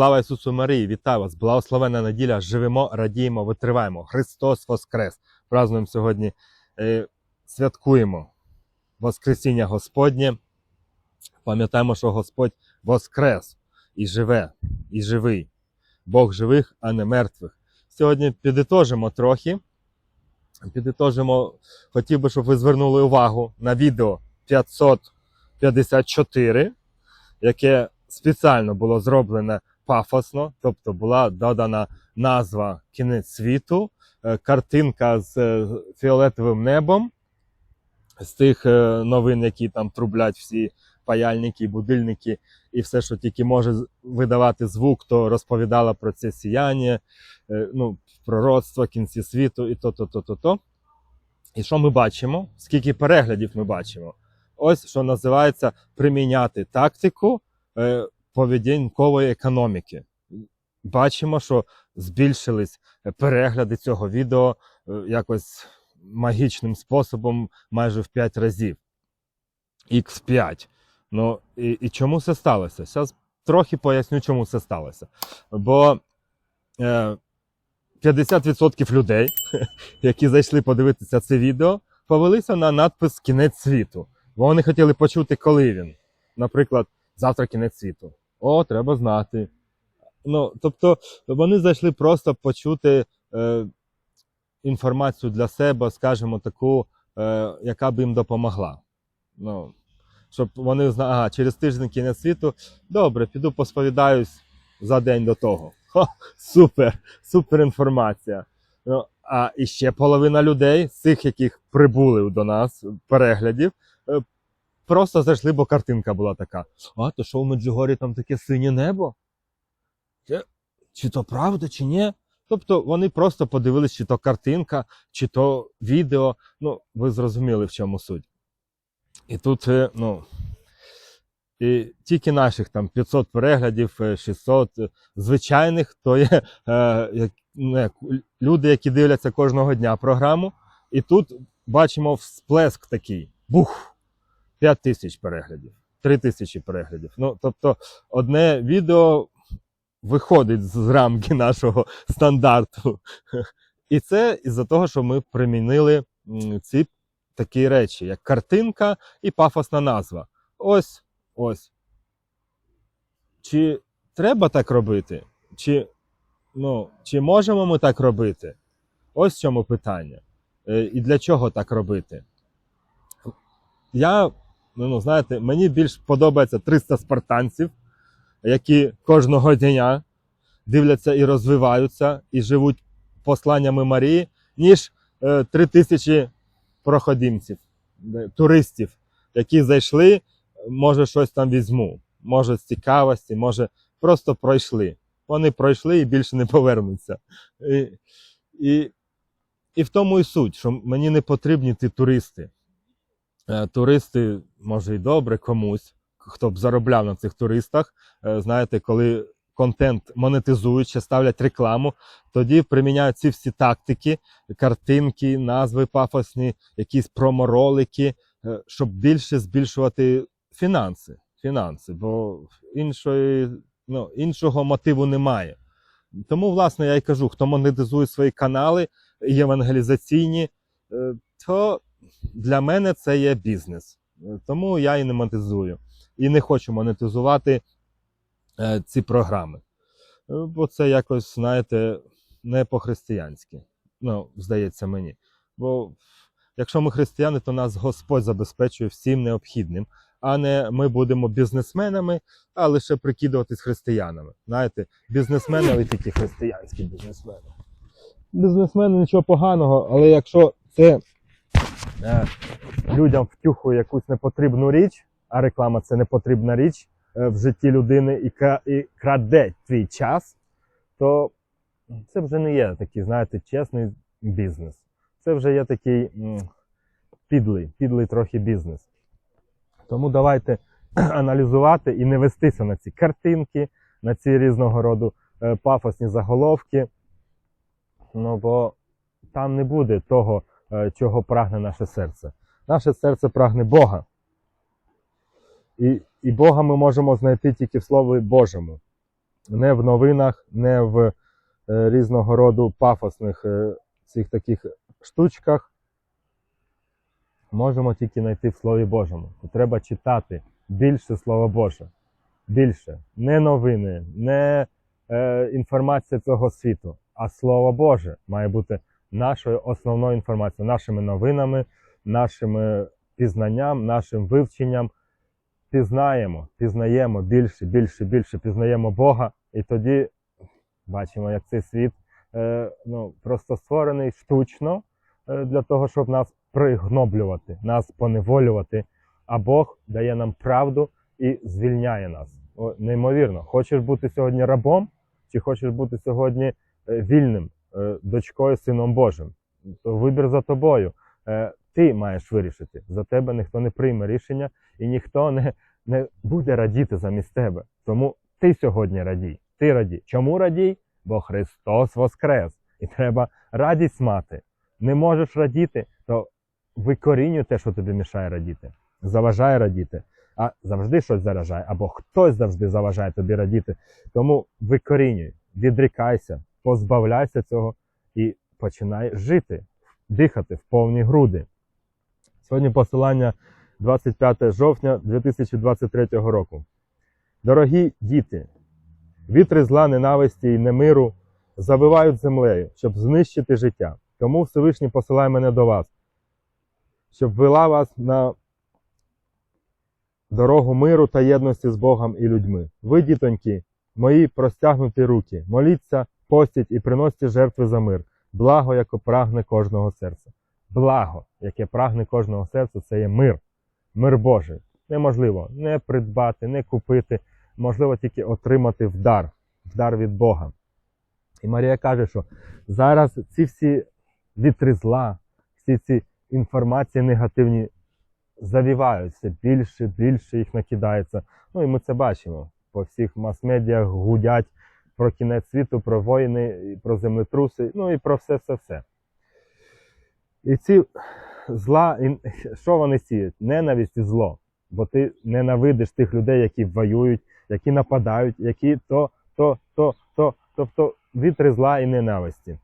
Слава Ісусу Марії! Вітаю вас! Благословена неділя! Живемо, радіємо, витриваємо. Христос Воскрес! Празнуємо сьогодні, е, святкуємо Воскресіння Господнє. Пам'ятаємо, що Господь Воскрес і живе, і живий. Бог живих, а не мертвих. Сьогодні підітожимо трохи. Підітожимо, хотів би, щоб ви звернули увагу на відео 554, яке спеціально було зроблене пафосно, тобто була додана назва Кінець світу, е, картинка з е, фіолетовим небом, з тих е, новин, які там трублять всі паяльники, будильники і все, що тільки може видавати звук, то розповідала про це сіяння, ну, пророцтво, кінці світу і то, то, то, то, то. І що ми бачимо? Скільки переглядів ми бачимо? Ось що називається приміняти тактику поведінкової економіки. Бачимо, що збільшились перегляди цього відео е, якось магічним способом майже в 5 разів. Х5. Ну і, і чому це сталося? Зараз трохи поясню, чому це сталося. Бо е, 50% людей, які зайшли подивитися це відео, повелися на надпис Кінець світу. Бо вони хотіли почути, коли він. Наприклад, завтра кінець світу. О, треба знати. Ну, тобто, вони зайшли просто почути е, інформацію для себе, скажімо, таку, е, яка б їм допомогла. Ну, щоб вони знали, ага, через тиждень кінець світу. Добре, піду посповідаюсь за день до того. Хо, супер, супер інформація. Ну, а і ще половина людей, з цих, яких прибули до нас, переглядів, е, просто зайшли, бо картинка була така. А, то що в Меджугорі там таке синє небо? Чи, чи то правда, чи ні? Тобто вони просто подивились, чи то картинка, чи то відео. Ну, ви зрозуміли, в чому суть. І тут, е, ну, і тільки наших там 500 переглядів, е, 600 е, звичайних, то є е, як, ну, люди, які дивляться кожного дня програму. І тут бачимо всплеск такий. Бух! 5 тисяч переглядів, 3 тисячі переглядів. Ну, тобто, одне відео виходить з рамки нашого стандарту. І це із-за того, що ми примінили ці такі речі, як картинка і пафосна назва. Ось, ось. Чи треба так робити? Чи, ну, чи можемо ми так робити? Ось в чому питання. Е, І для чого так робити? Я, ну, ну, знаєте, мені більш подобається 300 спартанців, які кожного дня дивляться і розвиваються, і живуть посланнями Марії, ніж е, 3000 проходимців, туристів, які зайшли, може щось там візьму, може з цікавості, може просто пройшли. Вони пройшли і більше не повернуться. І, і, і в тому і суть, що мені не потрібні ті туристи. Е, Туристи, може, і добре комусь, хто б заробляв на цих туристах. Е, Знаєте, коли контент монетизують, ще ставлять рекламу, тоді приміняють ці всі тактики, картинки, назви пафосні, якісь проморолики, е, щоб більше збільшувати фінанси. Фінанси, бо іншої, ну, іншого мотиву немає. Тому, власне, я й кажу, хто монетизує свої канали євангелізаційні, то для мене це є бізнес. Е, Тому я і не монетизую. І не хочу монетизувати е, ці програми. Е, Бо це якось, знаєте, не по-християнськи. Ну, здається мені. Бо якщо ми християни, то нас Господь забезпечує всім необхідним, а не ми будемо бізнесменами, а лише прикидуватись християнами. Знаєте, бізнесмени, але тільки християнські бізнесмени. Бізнесмени нічого поганого, але якщо це людям втюхує якусь непотрібну річ, а реклама це непотрібна річ е, в житті людини і, краде твій час, то це вже не є такий, знаєте, чесний бізнес. Це вже є такий підлий, підлий трохи бізнес. Тому давайте аналізувати і не вестися на ці картинки, на ці різного роду е, пафосні заголовки. Ну, бо там не буде того, чого прагне наше серце. Наше серце прагне Бога. І, і Бога ми можемо знайти тільки в Слові Божому. не в новинах, не в е, різного роду пафосних е, цих таких штучках. Можемо тільки знайти в Слові Божому. То треба читати більше Слова Боже. Більше. Не новини, не е, інформація цього світу, а Слово Боже має бути нашою основною інформацією, нашими новинами, нашими пізнанням, нашим вивченням. Пізнаємо, пізнаємо більше, більше, більше пізнаємо Бога, і тоді бачимо, як цей світ е, ну, просто створений штучно е, для того, щоб нас пригноблювати, нас поневолювати. А Бог дає нам правду і звільняє нас. О, неймовірно. Хочеш бути сьогодні рабом, чи хочеш бути сьогодні е, вільним, дочкою, сином Божим? То вибір за тобою. Е, Ти маєш вирішити. За тебе ніхто не прийме рішення і ніхто не, не буде радіти замість тебе. Тому ти сьогодні радій. Ти радій. Чому радій? Бо Христос воскрес. І треба радість мати. Не можеш радіти, то викорінюй те, що тобі мішає радіти. Заважає радіти. А завжди щось заражає, або хтось завжди заважає тобі радіти. Тому викорінюй, відрікайся, позбавляйся цього і починай жити, дихати в повні груди. Сьогодні посилання 25 жовтня 2023 року. Дорогі діти, вітри зла, ненависті і немиру завивають землею, щоб знищити життя. Тому Всевишній посилає мене до вас, щоб вела вас на дорогу миру та єдності з Богом і людьми. Ви, дітоньки, мої простягнуті руки, моліться, постіть і приносьте жертви за мир, благо, яке прагне кожного серця. Благо, яке прагне кожного серця, це є мир, мир Божий. Неможливо не придбати, не купити, можливо тільки отримати вдар, вдар від Бога. І Марія каже, що зараз ці всі вітри зла, всі ці інформації негативні завівають все більше, більше їх накидається. Ну і ми це бачимо. По всіх мас-медіях гудять про кінець світу, про воїни, про землетруси, ну і про все, все, все. І ці зла, і що вони сіють? Ненависть і зло. Бо ти ненавидиш тих людей, які воюють, які нападають, які то, то, то, то, тобто вітри зла і ненависті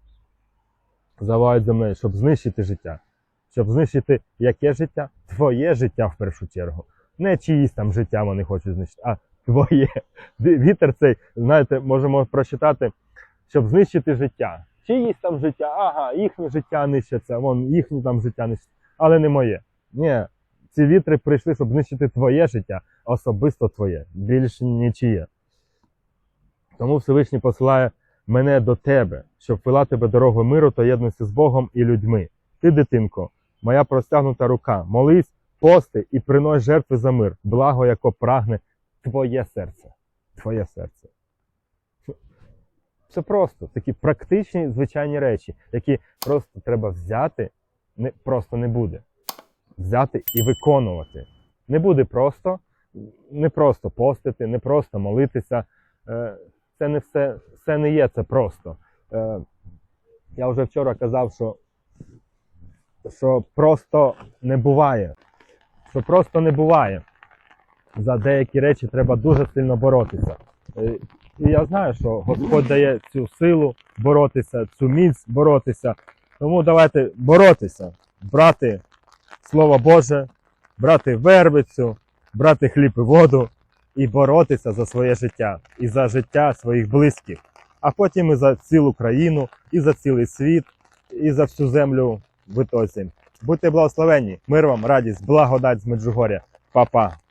завають землею, щоб знищити життя. Щоб знищити яке життя? Твоє життя в першу чергу. Не чиїсь там життя вони хочуть знищити, а твоє. Вітер цей, знаєте, можемо прочитати, щоб знищити життя. Чиїсь там життя, ага, їхнє життя нищиться, вон їхнє там життя нищиться, але не моє. Ні, ці вітри прийшли, щоб знищити твоє життя, особисто твоє, більш нічиє. Тому Всевишній посилає мене до тебе, щоб вела тебе дорогою миру та єдності з Богом і людьми. Ти, дитинко, моя простягнута рука, молись, пости і принось жертви за мир, благо, яко прагне твоє серце. Твоє серце. Це просто такі практичні звичайні речі, які просто треба взяти, не, просто не буде. Взяти і виконувати. Не буде просто, не просто постити, не просто молитися. Е, Це не все, все не є це просто. Е, Я вже вчора казав, що що просто не буває. Що просто не буває. За деякі речі треба дуже сильно боротися. Е, І я знаю, що Господь дає цю силу боротися, цю міць боротися. Тому давайте боротися, брати Слово Боже, брати вербицю, брати хліб і воду і боротися за своє життя і за життя своїх близьких, а потім і за цілу країну, і за цілий світ, і за всю землю в ітоці. Будьте благословенні, мир вам, радість, благодать з Меджугоря. Па-па.